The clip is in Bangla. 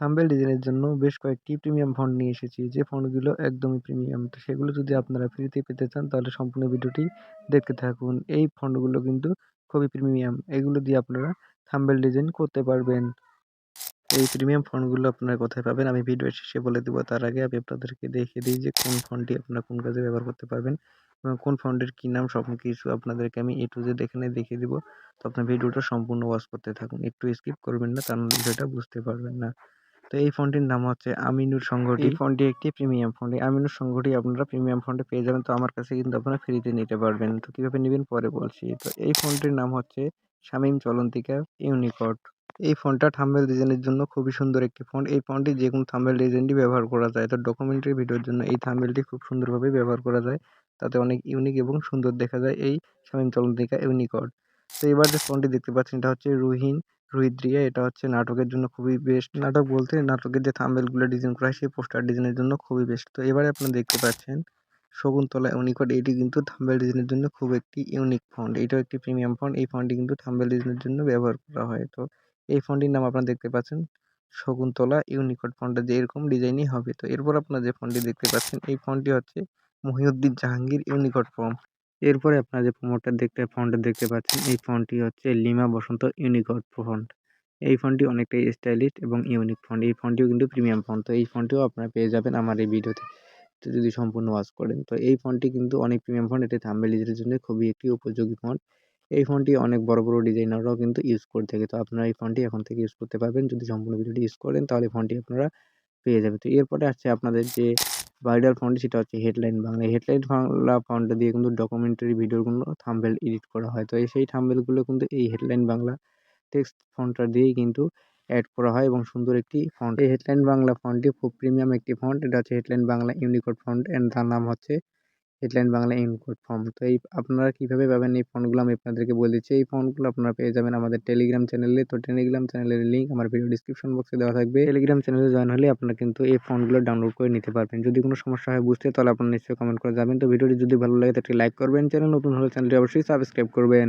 থাম্বনেল ডিজাইনের জন্য বেশ কয়েকটি প্রিমিয়াম ফন্ট নিয়ে এসেছি। যে ফন্টগুলো একদমই প্রিমিয়াম। তো সেগুলো যদি আপনারা ফ্রিতে পেতে চান, তাহলে সম্পূর্ণ ভিডিওটি দেখতে থাকুন। এই ফন্টগুলো কিন্তু খুবই প্রিমিয়াম। এগুলো দিয়ে আপনারা থাম্বনেল ডিজাইন করতে পারবেন। এই প্রিমিয়াম ফন্টগুলো আপনারা কোথায় পাবেন? আমি ভিডিও শেষে বলে দেবো। তার আগে আমি আপনাদেরকে দেখিয়ে দিই যে কোন ফন্টটি আপনারা কোন কাজে ব্যবহার করতে পারবেন এবং কোন ফন্টের কী নাম সব কিছু আপনাদেরকে আমি এ টু জেড এখানে দেখিয়ে দিব। তো আপনার ভিডিওটা সম্পূর্ণ ওয়াচ করতে থাকুন। একটু স্কিপ করবেন না তার বিষয়টা বুঝতে পারবেন না। তো এই ফোনটির নাম হচ্ছে আমিনুর সংঘটি। এই ফোনটি একটি প্রিমিয়াম ফোন। আমিনুর সংঘটি আপনারা প্রিমিয়াম ফোনটা পেয়ে যাবেন। তো আমার কাছে কিন্তু আপনারা ফ্রিতে নিতে পারবেন। তো কীভাবে নেবেন পরে বলছি। তো এই ফোনটির নাম হচ্ছে শামিম চলন্তিকা ইউনিকট। এই ফোনটা থাম্বেল ডিজাইনের জন্য খুবই সুন্দর একটি ফোন। এই ফোনটি যে কোনো থাম্বেল ডিজাইনটি ব্যবহার করা যায়। তো ডকুমেন্টারি ভিডিওর জন্য এই থাম্বেলটি খুব সুন্দরভাবে ব্যবহার করা যায়। তাতে অনেক ইউনিক এবং সুন্দর দেখা যায় এই শামিম চলন্তিকা ইউনিকট। তো এবার যে ফোনটি দেখতে পাচ্ছেন, এটা হচ্ছে রুহিন রুহিদ্রিয়া এটা হচ্ছে নাটকের জন্য খুবই বেস্ট নাটক বলতে নাটকের যে থাম্বেলগুলো ডিজাইন করা হয়, সেই পোস্টার ডিজাইনের জন্য খুবই বেস্ট তো এবারে আপনারা দেখতে পাচ্ছেন শকুন্তলা ইউনিকট এটি কিন্তু থাম্বেল ডিজাইনের জন্য খুব একটি ইউনিক ফন্ট এটাও একটি প্রিমিয়াম ফন্ট এই ফন্টটি কিন্তু থাম্বেল ডিজাইনের জন্য ব্যবহার করা হয়। তো এই ফন্টটির নাম আপনারা দেখতে পাচ্ছেন, শকুন্তলা ইউনিকট ফন্টটা যে এরকম ডিজাইনই হবে। তো এরপর আপনারা যে ফন্টটি দেখতে পাচ্ছেন, এই ফন্টটি হচ্ছে মহিউদ্দিন জাহাঙ্গীর ইউনিকট ফর্ম এরপরে আপনারা যে প্রোমোটটা দেখতে ফন্টটা দেখতে পাচ্ছেন, এই ফন্টটি হচ্ছে লিমা বসন্ত ইউনিকট ফন্ট এই ফন্টটি অনেকটাই স্টাইলিশ এবং ইউনিক ফন্ট এই ফন্টটিও কিন্তু প্রিমিয়াম ফন্ট তো এই ফন্টটিও আপনারা পেয়ে যাবেন আমার এই ভিডিওতে। তো যদি সম্পূর্ণ ওয়াচ করেন, তো এই ফন্টটি কিন্তু অনেক প্রিমিয়াম ফন্ট এটি থাম্বেল ডিজাইনের জন্য খুবই একটি উপযোগী ফন্ট এই ফোনটি অনেক বড় বড় ডিজাইনাররাও কিন্তু ইউজ করে থাকে। তো আপনারা এই ফোনটি এখন থেকে ইউজ করতে পারবেন। যদি সম্পূর্ণ ভিডিওটি ইউজ করেন, তাহলে ফোনটি আপনারা পেয়ে যাবেন। তো এরপরে আসছে আপনাদের যে ভাইরাল ফন্ট সেটা হচ্ছে হেডলাইন বাংলা হেডলাইন বাংলা ফন্টটা দিয়ে কিন্তু ডকুমেন্টারি ভিডিওগুলো থাম্বেল এডিট করা হয়। তো এই সেই থাম্বেলগুলো কিন্তু এই হেডলাইন বাংলা টেক্সট ফন্টটা দিয়েই কিন্তু অ্যাড করা হয় এবং সুন্দর একটি ফন্ট এই হেডলাইন বাংলা ফন্টটি খুব প্রিমিয়াম একটি ফন্ট এটা হচ্ছে headline Bangla Unicode font and তার নাম হচ্ছে হেডলাইন বাংলা ইনকোড ফর্ম তো এই আপনারা কীভাবে পাবেন এই ফোনগুলো আমি আপনাদেরকে বলে দিচ্ছি, এই ফোনগুলো আপনারা পেয়ে যাবেন আমাদের টেলিগ্রাম চ্যানেলে তো টেলিগ্রাম চ্যানেলের লিঙ্ক আমার ভিডিও ডিসক্রিপশন বক্সে দেওয়া থাকবে। টেলিগ্রাম চ্যানেলে জয়েন হলে আপনারা কিন্তু এই ফোনগুলো ডাউনলোড করে নিতে পারবেন। যদি কোনো সমস্যা হয় বুঝতে তাহলে আপনারা নিশ্চয়ই কমেন্ট করে যাবেন। তো ভিডিওটি যদি ভালো লাগে তো একটি লাইক করবেন। চ্যানেল নতুন হলে চ্যানেলটি অবশ্যই সাবস্ক্রাইব করবেন।